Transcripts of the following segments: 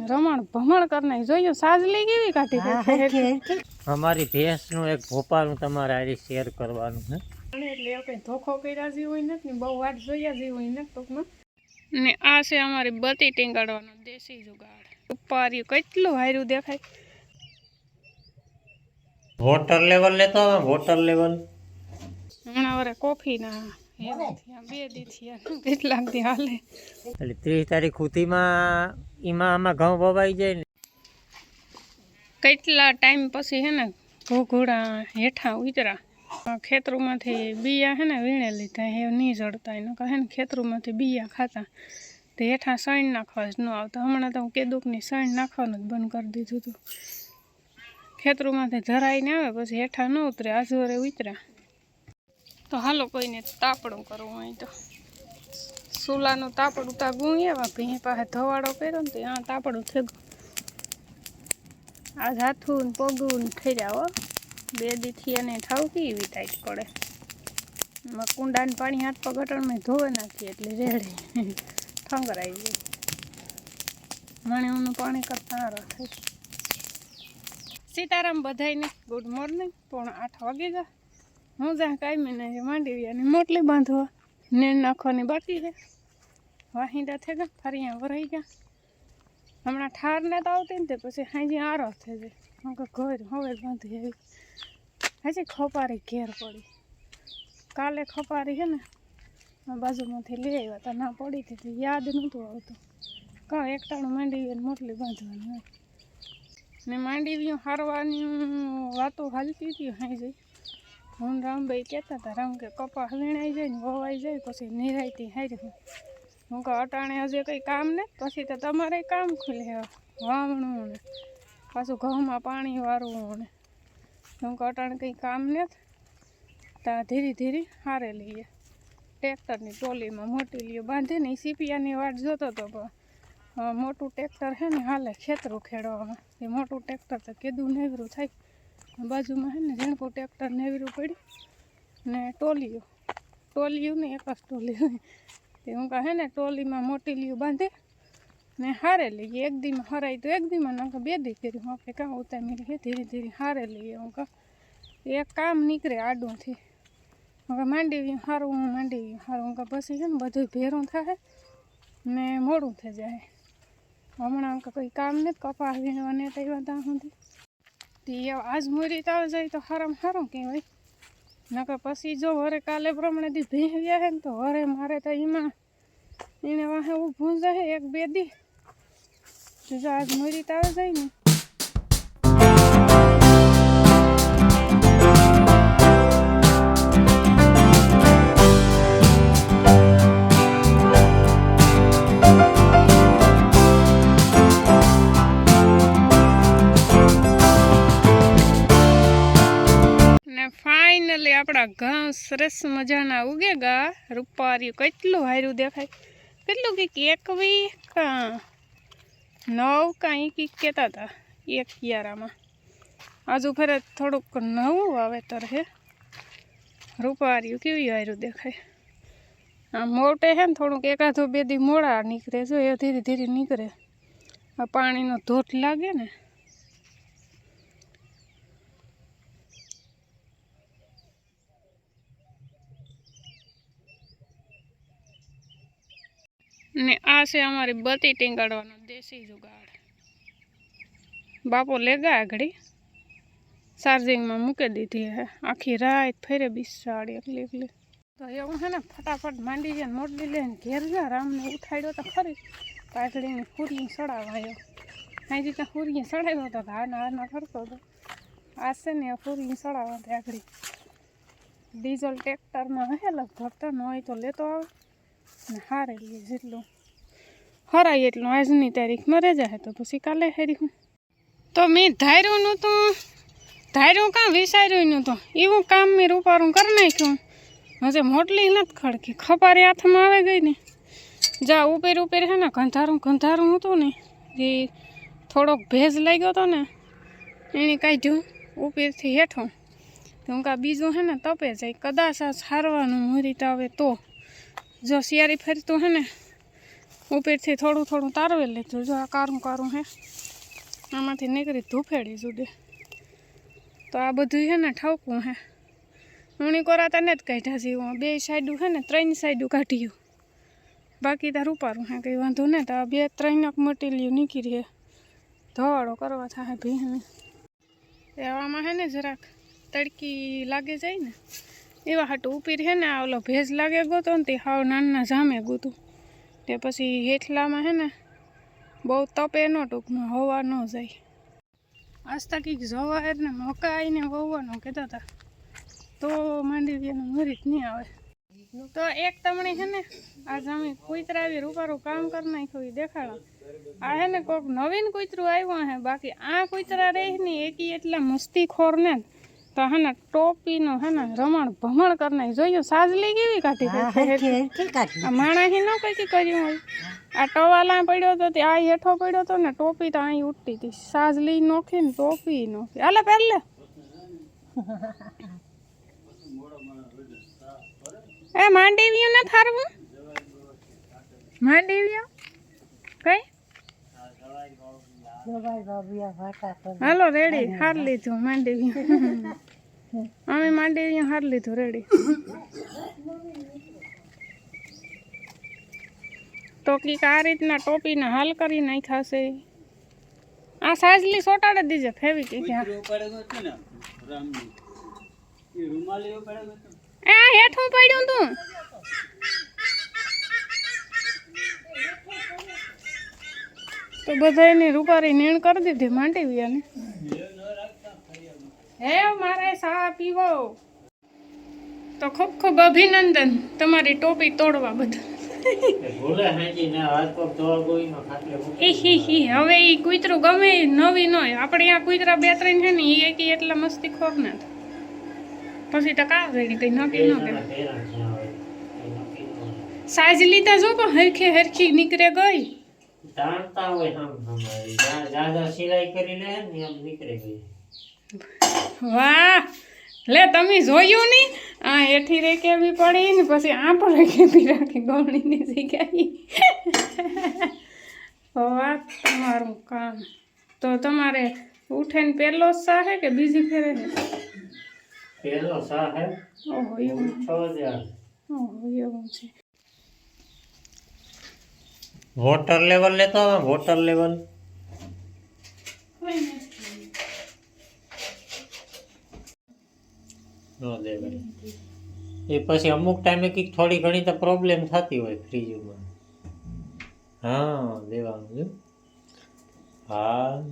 ને રમણ ભમણ કરને જોયું સાજલી કેવી કાઢી. અમારી ભેંસનું એક ભોપાનું તમારે આરી શેર કરવાનું છે. એટલે એવું કઈ ધોખો કર્યા જેવું નથી ને બહુ વાટ જોયા જેવું નથી ટૂંકમાં. ને આ છે અમારી બતી ટીંગાડવાનો દેશી જુગાડ. ઉપાર્યું કેટલું હાર્યું દેખાય. વોટર લેવલ લેતો આવે વોટર લેવલ હમણાં વરે કોફી ના બે દી થયા કેટલાક દી હાલે. એટલે ત્રીસ તારીખ સુધીમાં એમાં આમાં ઘઉં વવાઈ જાય ને. કેટલા ટાઈમ પછી હે ને ઘોઘોડા હેઠા ઉતરા. ખેતરોમાંથી બિયા હે ને વીણે લીધા, એ નહીં જડતા એને કહે ને ખેતરોમાંથી બિયા ખાતા. તે હેઠા સણ નાખવા જ ન આવતા. હમણાં તો હું કેદુકની સણ નાખવાનું જ બંધ કરી દીધું હતું. ખેતરોમાંથી ધરાઈને આવે, પછી હેઠા ન ઉતરે આજુરે ઉતર્યા તો હાલો કોઈને તાપડું કરવું હોય તો. સુલાનું તાપડ ઉતા ગુંયવા ભીણી પાસે ધવાડો કર્યો ને તો આ તાપડું થઈ ગયું આ હાથું ને પગું થઈ જાવ બે દીથી એને ઠાવકી એવી ટાઈટ પડે. એમાં કુંડાને પાણી હાથ પગ અટણમાં ધોવે નાખીએ એટલે રેડે. ઠંગરાઈ જાય મણિયું પાણી કરતા હારો થાય સીતારામ બધાયને ગુડ મોર્નિંગ. પોણા આઠ વાગે ગયા. હું જ્યાં કાંઈ ને માંડી અને મોટલી બાંધવા. ને નાખવાની બાકી છે. વાહિંદા થઈ ગયા, ફરી વરાઈ ગયા. હમણાં ઠાર ને તો આવતી ને તે પછી હાજી આરો થઈ જાય. હું કે ઘર હવે બાંધી આવી હજી ખપારી ઘેર પડી. કાલે ખપારી છે ને બાજુમાંથી લઈ આવ્યા તા ના પડી હતી યાદ નહોતું આવતું. કાં એકટાણું માંડી મોટલી બાંધવાની હોય. ને માંડીવીઓ હારવાની વાતો હાલતી હતી હાઈ હું રામભાઈ કહેતા હતા, રામ કે કપા વીણાઈ જાય ને વવાઈ જાય, પછી નિરાયતી હારી. હું હું કહું, અટાણે હજુ કંઈ કામ ને? પછી તો તમારે કામ ખુલે વાવણું ને, પાછું ઘઉંમાં પાણી વારવું ને. હું કહું, અટાણે કંઈ કામ ને ત્યાં ધીરે ધીરે હારે લઈએ. ટ્રેક્ટરની ટોલીમાં મોટી લીઓ બાંધીને એ સીપિયાની વાટ જોતો હતો પણ મોટું ટ્રેક્ટર છે ને, હાલે ખેતરું ખેડવામાં એ મોટું ટ્રેક્ટર તો કીધું નેવરું થાય. બાજુમાં છે ને ઝીણકું ટ્રેક્ટર નેવરું પડ્યું ને ટોલીઓ. ટોલીયું ને એક જ ટોલી. તે હું કહે ને, ટોલીમાં મોટી લીયું બાંધે ને હારે લઈએ. એક દીમાં હરાય તો એક દીમાં, નકર બે દી કર્યું. આપણે કાં ઉતામી લઈએ ધીરે ધીરે હારે લઈએ. હું કહું, એક કામ નીકળે આડુંથી. હવે માંડી સારું હું માંડી સારું હું કહું, પછી છે ને બધું ભેરું થાય ને મોડું થઈ જાય. હમણાં કંઈ કામ નથી કપાસ વીણવા ને આવ્યા ત્યાં સુધી. તે આજ મોરી તાવ જાય તો હારામ હારું કહેવાય. નકર પછી જો વરે કાલે પ્રમાણે દી ભીંવ્યા હે ને તો વરે મારે તો એમાં એને વાહે ઊભું જાય એક બે દી. જો આજ મરી તાવે જાય ને આપણા ઘઉં સરસ મજાના ઉગે ગા. રૂપાર્યું કેટલું હાર્યું દેખાય. કેટલું કંઈક એકવી કાં, નવ કાંઈ કંઈક કહેતા હતા, એક કિયારામાં. આજુ ફરે થોડુંક નવું વાવેતર હે. રૂપાર્યું કેવી હાર્યું દેખાય. આ મોટે છે ને થોડુંક એકાદો બે દી મોડા નીકળે જો, એ ધીરે ધીરે નીકળે. આ પાણીનો ધોધ લાગે ને. ને આ છે અમારી બતી ટીંગાડવાનો દેશી જુગાડ. બાપો લેગા આગળી. ચાર્જિંગમાં મૂકી દીધી હે. આખી રાત ફેરે બિસાડી એકલી એકલી. તો એવું છે ને, ફટાફટ માંડી જાય મોટલી લઈને ઘેર જા. રામને ઉઠાડ્યો તો ખરી. પાઘડીને ફૂરી સડાવાયો. હાજી ત્યાં ફૂરી સડાવ્યો હતો હાના હાના કરતો હતો આ છે ને ફૂરી સડાવવા તે આગળ. ડીઝલ ટ્રેક્ટરમાં હે લગભગ તો ન હોય તો લેતો આવે. ને હારે લઈએ જેટલું. હરાય એટલું. આજની તારીખમાં રજા તો પછી કાલે હેરી તો મેં ધાર્યું નહોતું. ધાર્યું કાં વિચાર્યું નહોતું. એવું કામ મેં રૂપારું કરી નાખ્યું. હજે મોટલી નથી ખડકી. ખપારી હાથમાં આવે ગઈ ને. જા ઉપેર ઉપેર છે ને ગંધારું ગંધારું હતું ને. એ થોડોક ભેજ લાગ્યો હતો ને. એને કાઢ્યું ઉપેરથી હેઠો. તો બીજું છે ને તપે જાય. કદાચ આ સારવાનું મરી આવે તો. જો શિયાળી ફરતું હે ને ઉપરથી થોડું થોડું તારવી લીધું. જો આ કારું કારું હે. આમાંથી નીકળી ધૂફેડી સુધી તો આ બધું છે ને ઠાવકું હે. ઊણી કોરાતા ને જ કાઢ્યા છે હું બે સાઈડું છે ને ત્રણ સાઈડું કાઢ્યું. બાકી તાર ઉપારું હે, કંઈ વાંધો નહીં તો આ બે ત્રણક મટીરિયું નીકળી હે. ધોવાળો કરવા થાય ભીહને. એવામાં હે ને જરાક તડકી લાગે જાય ને એવા હાટું ઉપીર છે ને, આ ઓલો ભેજ લાગે ગોતો ને તે હાવ નાના જામે ગોતું. તે પછી હેઠલામાં હે ને, બહુ તપે ન ટૂંકમાં, હવા ન જાય. આસ્તા કંઈક જવાહેર ને મકાઈ ને વહવાનું કહેતા હતા તો માંડવીયાનું મરી જ નહીં આવે. તો એક તમણી છે ને, આ જામે કુતરા આવી રૂપારું કામ કરી નાખ્યું એ દેખાડો. આ હે ને કોક નવીન કુતરું આવ્યું હે, બાકી આ કુતરા રહી ને એકી એટલા મસ્તી ખોર ને તો હે ને ટોપીનો હે ને રમણ ભમણ કરી નાખી જોયું સાજલી કેવી કાઢી આ માણાહી ન કઈ કર્યું હોય. આ ટવાલા પડ્યો તો તે આ હેઠો પડ્યો તો ને ટોપી તો અહીં ઉઠતી હતી. સાજલી નોખી ને ટોપી નોખી. આલે પહેલે એ માંડવ્યું ને થારવું માંડવ્યું કઈ? હાલો રેડી હાર લીધું માંડવ્યું. અમે માંડવ્યું હાર લીધું રેડી. તો કીક આ રીતના ટોપીને હાલ કરી નાખ્યા છે આ સાજલી સોટાડે દીજે ફેવી કી એ આ હેઠું પડ્યું તું. તો બધા એની રૂપારી નીણ કરી દીધી માંડવીયાને. હે મારે સા પીવો. તો ખૂબ ખૂબ અભિનંદન તમારી ટોપી તોડવા બધા હવે એ કૂતરું ગમે નવી ન હોય. આપણે ત્યાં કૂતરા બે ત્રણ છે ને એ એક એટલા મસ્તી ખોર ને પછી તો કા રેડી કઈ નક્કી ન કહેવાય સાઈઝ લીધા જો પણ હરખી હરખી નીકળે ગઈ. જાણતા હોય આમ જ્યાં જ્યાં સિલાઈ કરી લે ને એમ નીકળી ગઈ. વાહ! લે તમે જોયું નહીં? આ એઠી રે કેવી પડી ને પછી આ પર કેવી રાખી ગવણીની શીખાઈ વાહ તમારું કામ. તો તમારે ઉઠે ને પહેલો સા હે કે બીજી ફેરે છે પેલો સા હે. ઓહો એવું. ઓહો એવું છે. વોટર લેવલ લેતો આવે? વોટર લેવલ ન એ પછી અમુક ટાઈમે કંઈક થોડી ઘણી તો પ્રોબ્લેમ થતી હોય ફ્રીજમાં હા દેવાનું હા.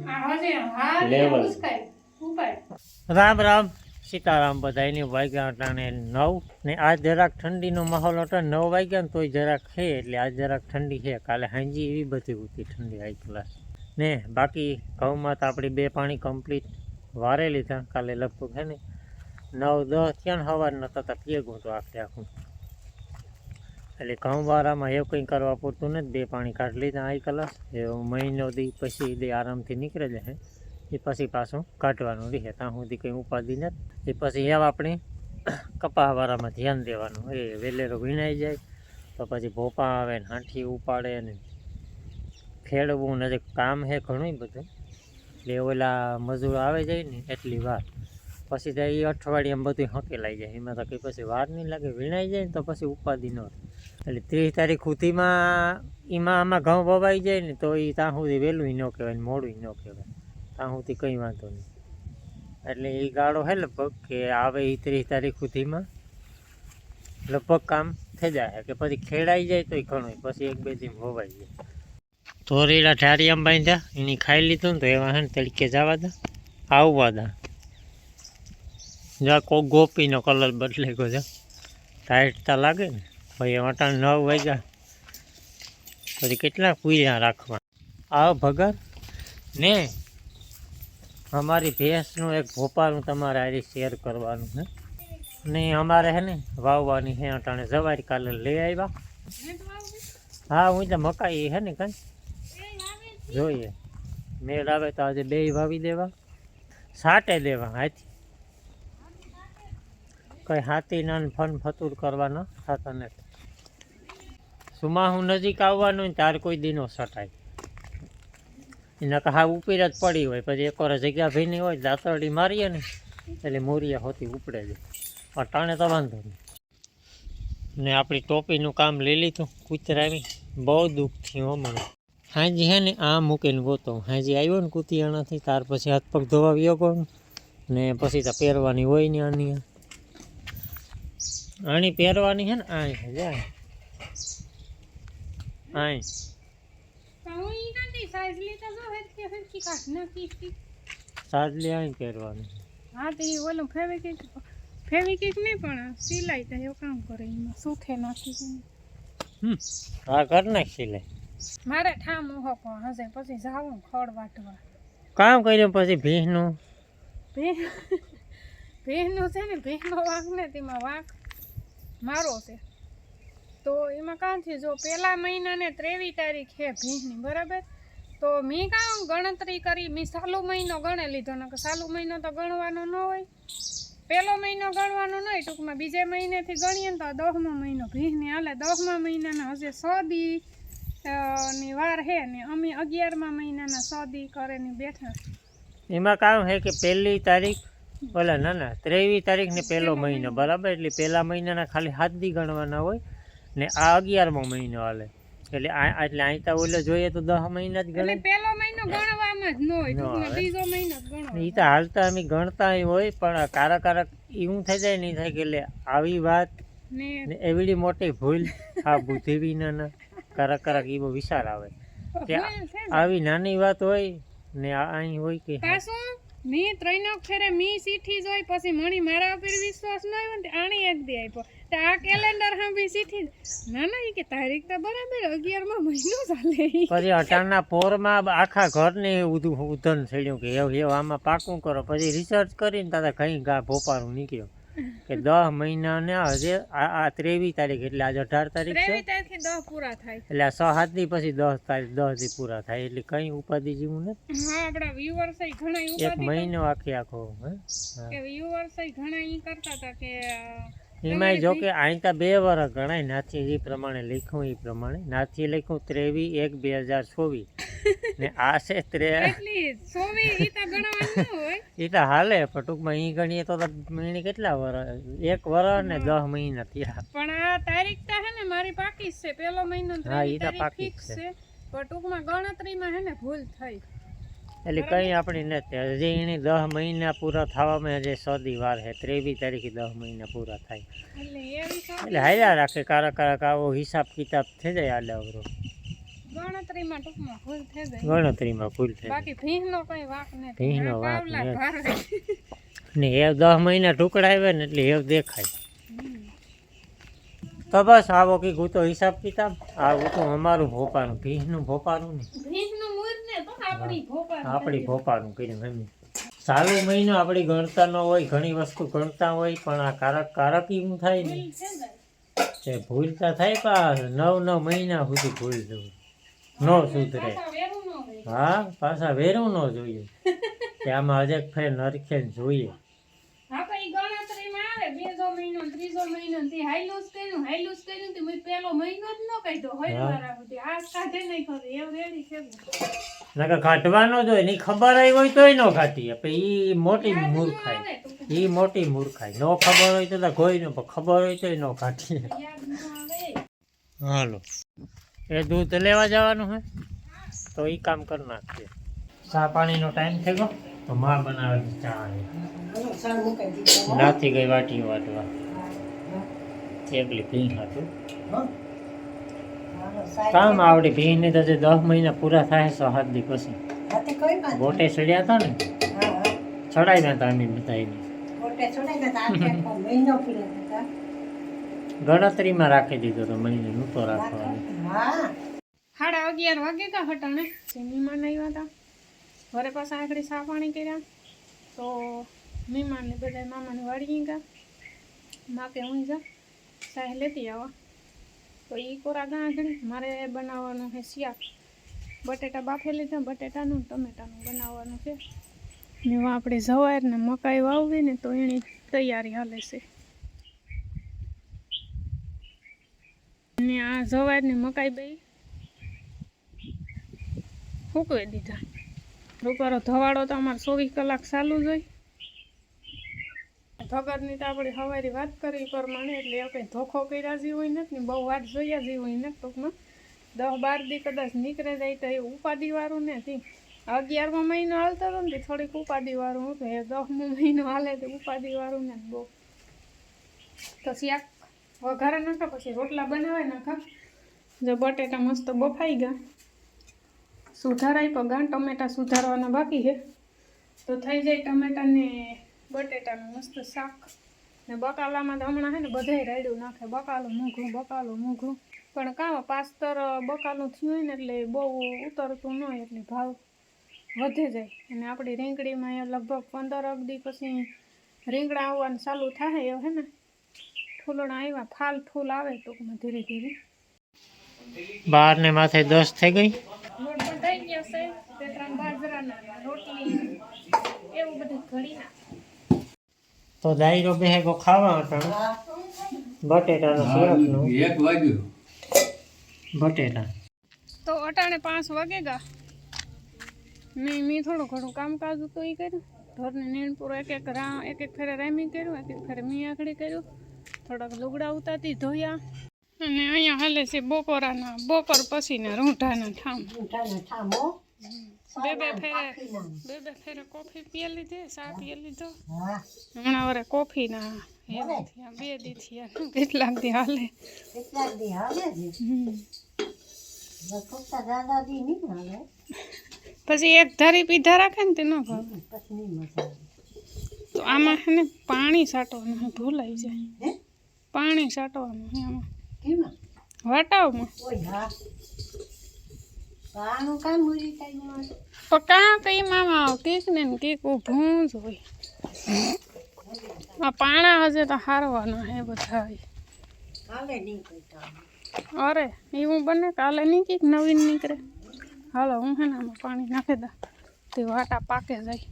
ઉપાય. રામ રામ. સીતારામ બધા એની વાગ્યા અટાણે નવ ને આજ જરાક ઠંડીનો માહોલ હતો નવ વાગ્યા ને તોય જરાક છે એટલે આજ જરાક ઠંડી છે કાલે હાંજી એવી બધી હતી ઠંડી હાઈ ક્લાસ ને બાકી ઘઉંમાં તો આપણી બે પાણી કમ્પ્લીટ વારે લીધા કાલે લગભગ છે ને નવ દસ ત્યાં સવાર નતા તો ભેગું તો આખે આખું. એટલે ઘઉં વારામાં એવું કંઈ કરવા પૂરતું નથી. બે પાણી કાઢી લીધા આવી કલાસ એ મહિનો દી પછી દે આરામથી નીકળે જાય એ પછી પાછું કાઢવાનું રહે, ત્યાં સુધી કંઈ ઉપાધિ નથી. એ પછી એવા આપણે કપાવાળામાં ધ્યાન દેવાનું. એ વેલેરો વીણાઈ જાય, તો પછી ભોપા આવે ને હાંઠી ઉપાડે ને ખેડવું ને કામ છે ઘણું બધું. એટલે ઓલા મજૂર આવે જાય ને એટલી વાર. પછી ત્યાં એ અઠવાડિયામાં બધું હંકેલાઈ જાય. એમાં તો કંઈ પછી વાર નહીં લાગે. વીણાઈ જાય ને તો પછી ઉપાધિ ન એટલે ત્રીસ તારીખ સુધીમાં એમાં આમાં ઘઉં વવાઈ જાય ને તો એ ત્યાં સુધી વહેલું ન કહેવાય મોડું ન કહેવાય. ત્યાં કંઈ વાંધો નહીં. એટલે એ ગાળો હે લગભગ કે આવે એ ત્રીસ તારીખ સુધીમાં. લગભગ કામ થઈ જાય કે પછી ખેડાઈ જાય તોય ઘણું પછી એક બે દિન હોવાઈ જાય તોરીડા આમ બાંધ્યા, એની ખાઈ લીધું ને તો એવા હે તરીકે જવા દા, આવવા દા. જા કોક ગોપીનો કલર બદલાઈ ગયો છે. ટાઈટતા લાગે ને, ભાઈ અટાણ નવ વાગ્યા. પછી કેટલા કુર્યા રાખવા આવ ભગર. ને અમારી ભેંસનું એક ભોપાલનું તમારે આજે શેર કરવાનું છે. ને અમારે હે ને વાવવાની હે અટાણે. જવારી કાલે લઈ આવ્યા. હા, હું તો મકાઈ હે ને કઈ. જોઈએ. મેળ આવે તો આજે બે વાવી દેવા. સાટે દેવા હાથી. કઈ હાથી ના ફન ફતુર કરવાના થતા નથી. સુમાહું નજીક આવવાનું ને તાર કોઈ દીનો સટાય. એના હા ઉપીર જ પડી હોય. પછી એક વાર જગ્યા ભીની હોય દાંતરડી મારીએ ને, એટલે મોરિયા હોતી ઉપડે છે. પણ ટાણે તો વાંધો નહીં. ને આપણી ટોપીનું કામ લઈ લીધું કૂતરાવી બહુ દુઃખ થયું હો મને હાજી હે ને આ મૂકીને ગોતો. હાજી આવ્યો ને કૂતિયાણાથી, ત્યાર પછી હાથ પગ ધોવા ગયો ને પછી તો પહેરવાની હોય ને આની. આની પહેરવાની છે ને આ જાય જાય આય તો હું ઈ કાંતી સાઈઝ લીધા જો હેરખી હેરખી કાઢ નાખી તી. સાદલી આય પહેરવાની હા તે ઓલું ફેવિકિક ફેવિકિક નહીં પણ સિલાઈ તો એવું કામ કરે એમાં સુથે નાખી દે. હમ હા કર નાખ સિલાઈ મારે ઠામ ઓહો પણ હશે પછી જાવું ખડ વાટવા કામ કર્યું પછી ભીંનું ભેહ ભેહનો છે ને ભેહનો વાંક ને તેમાં વાંક મારો છે તો એમાં કાં થયું જો પહેલા મહિનાને ત્રેવીસ તારીખ છે ભેહની બરાબર તો મેં કાં ગણતરી કરી મેં સાલો મહિનો ગણે લીધો ને કે સાલો મહિનો તો ગણવાનો ન હોય. પહેલો મહિનો ગણવાનો ન હોય ટૂંકમાં બીજે મહિનેથી ગણીએ ને તો દસમો મહિનો ભીને હાલે. દસમા મહિનાના હશે સો દી ની વાર છે ને અમે અગિયારમા મહિનાના સો દી કરે ને બેઠા. એમાં કામ છે કે પહેલી તારીખ ભલે ના ના ત્રેવીસ તારીખ ને પહેલો મહિનો બરાબર? એટલે પહેલા મહિનાના ખાલી હાથ દી ગણવાના હોય ને આ અગિયારમો મહિનો હાલે. એટલે આ એટલે અહીં તો ઓલો જોઈએ તો દસ મહિના જ ગણે પહેલો મહિનો ગણવામાં જ ન હોય બીજો મહિનો ગણો એ તો હાલતા અમે ગણતા હોય પણ કારક એવું થઈ જાય નહીં થાય કે એટલે આવી વાત ને એવડી મોટી ભૂલ આ બુદ્ધિ વિનાના કારક કારક એ બહુ વિચાર આવે. કે. આવી નાની વાત હોય ને અહીં હોય કે પાછું? મેં ત્રણ અક્ષરે મી સીઠી જોઈ, પછી મણી મારા ઉપર વિશ્વાસ ન આવ્યો ને આણી એક દી આપ્યો. તો આ કેલેન્ડર હાંભી સીઠી ના ના એ કે તારીખ તો બરાબર, અગિયારમાં મહિનો ચાલે. પછી અટાણના પોરમાં આખા ઘરને ઉધું ઉધન થયું કે એવું એવું આમાં પાકું કરો. પછી રિસર્ચ કરીને તાતા કઈ ગા ભોપારું નીકળ્યો. કે દસ મહિના ને હજે આ ત્રેવીસ તારીખ એટલે આજે અઢાર તારીખ છે. એટલે આ સો સાત દી પછી દસ તારીખ દસ દી પૂરા થાય. એટલે કઈ ઉપાધિ જેવું ને એક મહિનો આખી આખો હે. કે ઘણા કરતા હતા કે એમાંય જો કે અહીં તો બે વર્ષ ગણાય નાથી જે પ્રમાણે લખ્યું એ પ્રમાણે. નાથી લખ્યું ત્રેવીસ એક બે હજાર ચોવીસ. ને આ છે ત્રે એ તો હાલે પણ ટૂંકમાં અહીં ગણીએ તો મહિને કેટલા વર્ષ એક વર્ષ ને દસ મહિના થયા. પણ આ તારીખ તો હે ને મારી પાકી છે. પેલો મહિનો હા, એ તો પાકી. છે. પણ ટૂંકમાં ગણતરીમાં હે ને ભૂલ થઈ. એટલે કઈ આપણી નથી. હજી એની દસ મહિના પૂરા થવામાં હજી સદી વાર છે. ત્રેવીસ તારીખે દસ મહિના પૂરા થાય. એટલે હાલ્યા રાખે. કારક કારક આવો હિસાબ કિતાબ થઈ જાય આલે અવરો. ગણતરીમાં ભૂલ થઈ જાય. બાકી ભીંનો કઈ વાક નથી. વાંક. ને એ દસ મહિના ટુકડા આવે ને એટલે એ દેખાય. તો બસ આવો કે તો હિસાબ કિતાબ. આ તો અમારું ભોપાનું ભીંહનું ભોપાનું ને. ભીંનું મૂળ ને તો આપણી ભોપાનું કર્યું એમ. સારો મહિનો આપણી ગણતા ન હોય ઘણી વસ્તુ ગણતા હોય પણ આ કારક કારક એવું થાય ને. કે ભૂલતા થાય પણ નવ નવ મહિના સુધી ભૂલ જવું ન સુધરે. હા પાછા વેરું ન જોઈએ. કે આમાં હજેક ફેર નરખે જોઈએ હા પણ ઈ ગણતરીમાં આવે બીજો મહિનો ને ત્રીજો મહિનો હાયલું જ કર્યું હાયલું જ કર્યું તે મેં પેલો મહિનો જ ન કાઢ્યો હોય. મારા બધી. આ કાઢે નહીં ખરી એવું રેડી છે. નકર કાઢવાનો જ હોયની ખબર આવી હોય તોય ન ઘાટી પણ ઈ મોટી મૂર્ખાય મૂર્ખાઈ. ઈ મોટી મૂર્ખાઈ. ન ખબર હોય તો તો કોઈ ન પણ ખબર હોય તોય ન આવે. હાલો. એ દૂધ લેવા જવાનું હે? તો એ કામ કરી નાખીએ ચા પાણીનો ટાઈમ થઈ ગયો. તો માં બનાવેલી ચા. નાથી ગઈ વાટી વાટવા. એકલી ભીં હતું. કામ આવડી ભીન ને તો દસ મહિના પૂરા થાય દી પછી. ગોટે ચડ્યા હતા ને? ચડાવ્યા હતા અમે બધાને ગણતરીમાં રાખી દીધો તો મહિને નહોતો રાખવાનો. સાડા અગિયાર વાગે કા હટાણે તે મહેમાન આવ્યા હતા. ઘરે પાછા આગળ સા પાણી કર્યા. તો મહેમાનને બધા મામાને વાળી ગયા. માપે હું જા. સાહેબ લેતી આવા. તો એ કોરા ગા આગળ મારે બનાવવાનું છે શિયાક બટેટા બાફી લીધા બટેટાનું ટમેટાનું બનાવવાનું છે. ને આપણે જવાર ને મકાઈ વાવવી ને તો એની તૈયારી હાલે છે. ને આ જવારની મકાઈ બે ફૂકવી દીધા. રૂપારો ધવાડો તો અમારે ચોવીસ કલાક ચાલુ જ હોય. ભગતની તો આપણે સવારે વાત કરી પ્રમાણે, એટલે એ કંઈ ધોખો કર્યા જેવું નથી ને બહુ વાત જોયા જેવું નથી ટૂંકમાં. દસ બાર દી કદાચ નીકળે જાય તો એ ઉપાધિવાળું નથી અગિયારમો મહિનો હાલતો હતો ને થોડીક ઉપાધિવાળું હતું. એ દસમો મહિનો હાલે તો ઉપાધિવાળું ને, બહુ. તો શાક વઘારે નાખો, પછી રોટલા બનાવે નાખો. જો બટેટા મસ્ત બફાઈ ગયા. સુધારાય, પણ ગાં, ટમેટા સુધારવાના બાકી છે. તો થઈ જાય ટમેટા ને બટેટાનું મસ્ત શાક. ને બકાલામાં તો હમણાં છે ને બધાય રાયડું નાખે. બકાલું મૂઘું બકાલું મૂઘું. પણ કાં પાસ્તર બકાલું થયું ને એટલે બહુ ઉતરતું ન હોય એટલે ભાવ વધે જાય. અને આપણી રીંગણીમાં એ લગભગ પંદર અગદી પછી રીંગણા આવવાનું ચાલુ થાય એવું હે ને. ફૂલણા આવ્યા ફાલ ફૂલ આવે ટૂંકમાં ધીરે ધીરે. બાર ને માથે દસ થઈ ગઈ? રોટલી એવું બધું ઘડી નાખ તો દાયરો બેહેગો ખાવા હતા બટેટાનો શિયાળનો એક વાગ્યો. બટેટા. તો અટાણે પાંચ વાગે ગા. મેં મેં થોડું ઘણું કામકાજ હતું એ કર્યું. ઢોરને નીણ પૂરો એક એક રા એક એક ફેરે રામી કર્યું એક એક ફેરે મી આખડી કર્યું. થોડાક લુગડા ઉતારતી ધોયા. અને અહીંયા હાલે છે બપોરાના બપોર પછીના રૂંઢાના ઠામ બે બે ફેરે બે બે ફેરે કોફી પીએ લીધી ચા પીએ લીધો. હમણાં વરે કોફી ના હે નથી આ બે દી થયા કેટલાક દી હાલે. હમ. પછી એક ધારી પીધા રાખે ને તે ન ભાવે. તો આમાં છે ને પાણી સાટવાનું છે, ભૂલાઈ જાય. પાણી સાટવાનું છે આમાં. વટાવમાં પણ કાં કઈ મામા કીક ને કીક ઊભું જ હોય. આ પાણા હજે તો હારવાના હે બધા અરે એવું બને કાલે નહીં કીક નવીન નીકળે? હાલો હું હે ને આમાં પાણી નાખી દઉં. તે વાટા પાકે જાય.